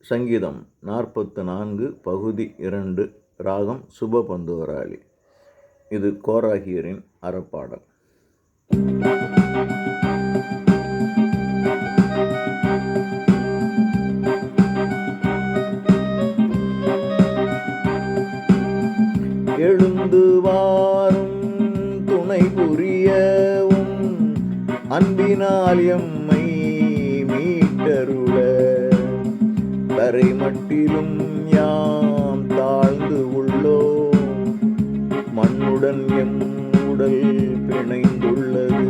சங்கீதம் நாற்பத்து நான்கு பகுதி இரண்டு ராகம் சுப பந்துவராளி இது கோராகியரின் அறப்பாடல். எழுந்து வாரும் துணை புரியவும் அன்பினால் தரை மட்டிலும் யாம் தாழ்ந்து உள்ளோம். மண்ணுடன் எம் உடல் பிணைந்துள்ளது.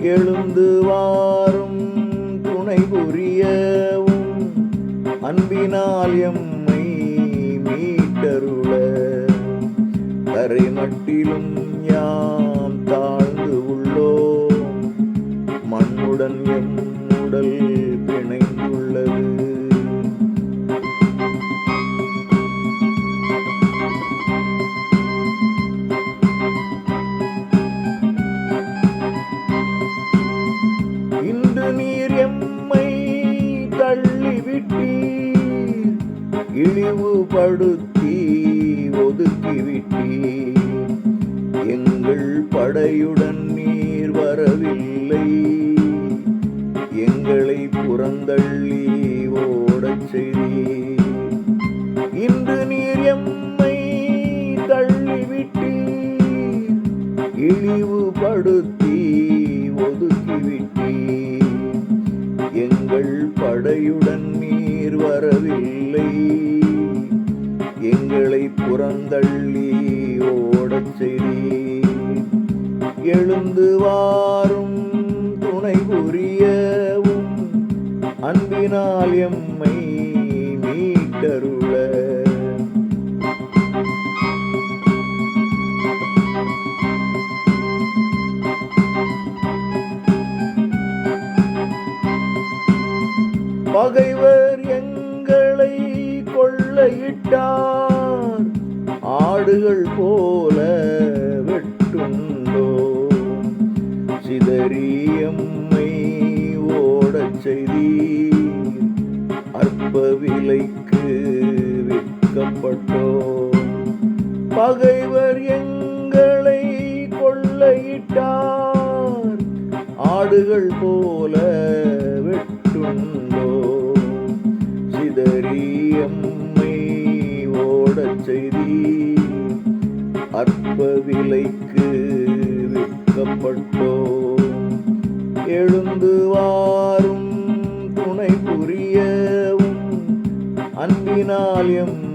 எழுந்து வாரும் துணை புரியவும் அன்பினால் எம்மை மீட்டருள. கரை மட்டிலும் இழிவுபடுத்தி ஒதுக்கிவிட்டீ எங்கள் படையுடன் நீர் வரவில்லை. எங்களை புறந்தள்ளி ஓடச் செய்தி இன்று நீர் எம்மை தள்ளிவிட்டீர். இழிவுபடுத்தி ஒதுக்கிவிட்டீர். எங்கள் படையுடன் நீர் வரவில்லை. எங்களை புறந்தள்ளி ஓடச் செய்தீர் எழுந்து வாரும் துணை புரியவும் அன்பினால் எம்மை மீட்டருள பகைவர் எங்களை கொள்ளையிட்டார். ஆடுகள் போல வெட்டுண்டோ. சிதறியம்மை ஓடச் செய்தி அற்ப விலைக்கு விற்கப்பட்டோ. பகைவர் எங்களை கொள்ளையிட்டார். ஆடுகள் போல சிதறியம்மை ஓடச் செய்தி அற்ப விலைக்கு விற்கப்பட்டோம். எழுந்து வாரும் துணை புரியவும் அன்பினால் எம்மை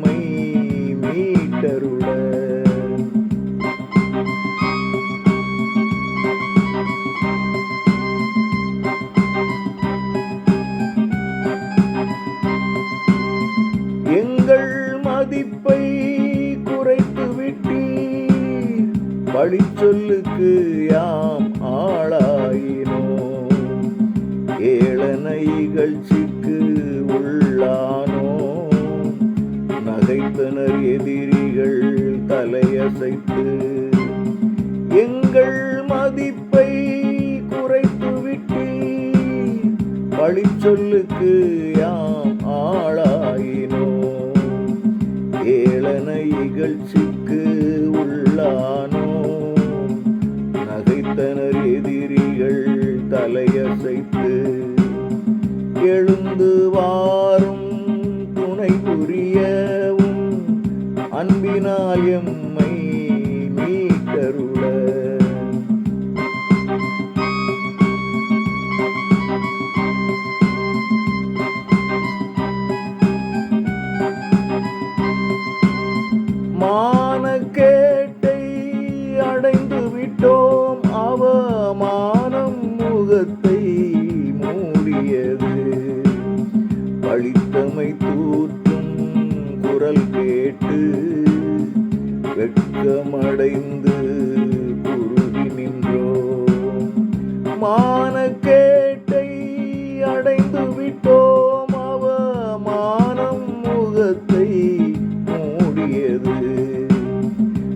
விட்டீர் பழிச்சொல்லுக்கு யாம் ஆளாயினோம் ஏளன இகழ்ச்சிக்கு உள்ளானோம் நகைத்தனர் எதிரிகள் தலையசைத்து எங்கள் மதிப்பை குறைத்து விட்டீர் பழிச்சொல்லுக்கு யாம் ஆளாயினோம் ஏளன இகழ்ச்சிக்கு உள்ளானோம் தலையசைத்து எழுந்து வா துக்கமடைந்து குருகி நின்றோம். மானக்கேட்டை அடைந்து விட்டோம். அவமானம் முகத்தை மூடியது.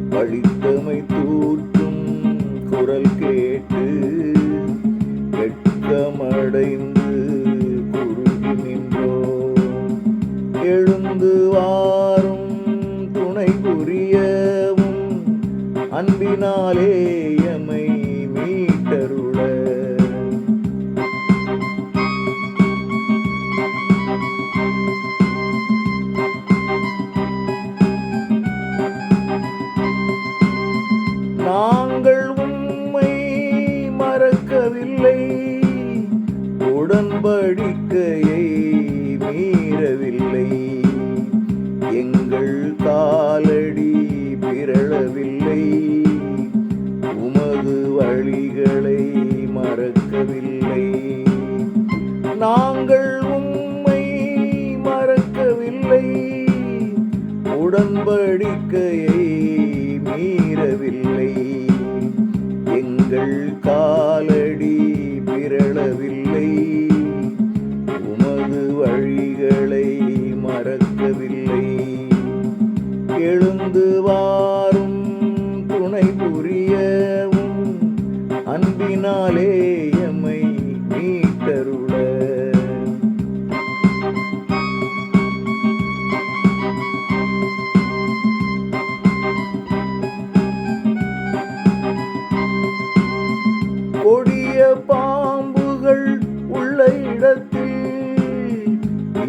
பழித்தமை தூற்றும் குரல் கேட்டு வெட்கமடைந்து அன்பினாலே எமை மீட்டருள. நாங்கள் உண்மை மறக்கவில்லை. உடன்படிக்கையை மீறவில்லை. எங்கள் காலடி உடன்படிக்கையை மீறவில்லை. எங்கள் காலை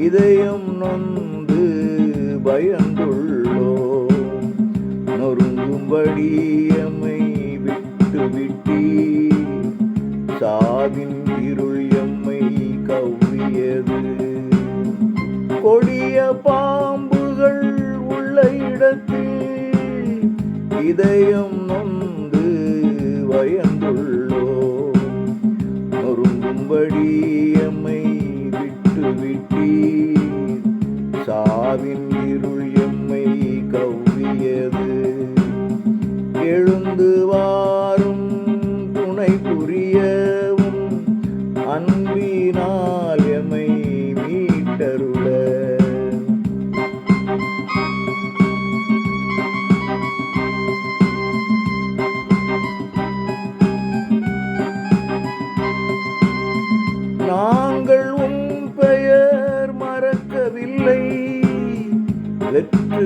இதயம் நொந்து பயந்துள்ளோ. நொறுங்கும்படி எம்மை விட்டு விட்டி சாவின் இருள் எம்மை கவ்வியது. கொடிய பாம்புகள் உள்ள இடத்தில் இதயம் நொந்து பயந்துள்ளோ. நொறுங்கும்படி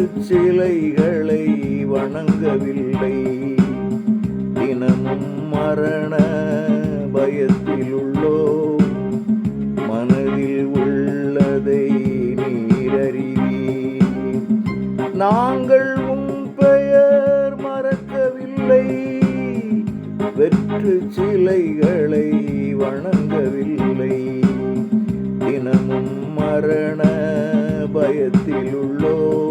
திருச்சிலைகளை வணங்கவில்லை. தினமும் மரண பயத்தில் உள்ளோ மனதில் உள்ளதை நீரறிவி. நாங்கள் உன் பெயர் மறக்கவில்லை. வெற்று சிலைகளை வணங்கவில்லை. தினமும் மரண பயத்தில் உள்ளோ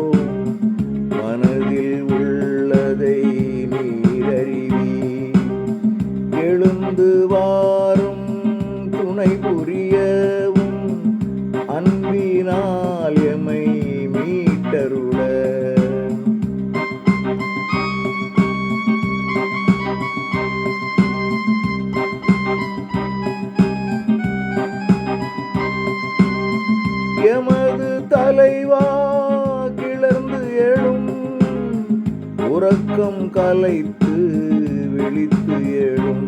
உறக்கம் கலைத்து விழித்து எழும்.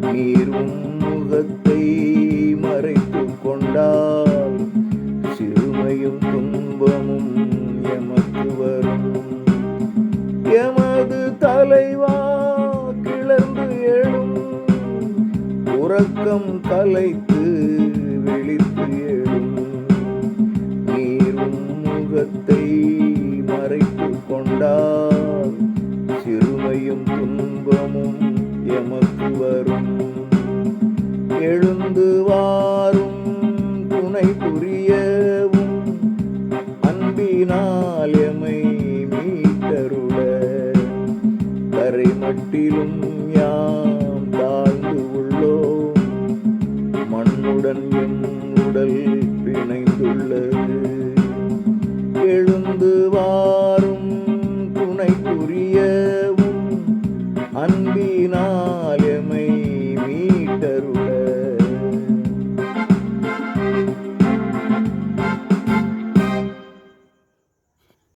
நீரும் முகத்தை மறைத்து கொண்டால் சிறுமையும் துன்பமும் எமக்கு வரும். எமது தலைவா கிளர்ந்து எழும். உறக்கம் கலைத்து விழித்து எழும். துன்பமும் எமக்கு வரும். எழுந்து வாரும்.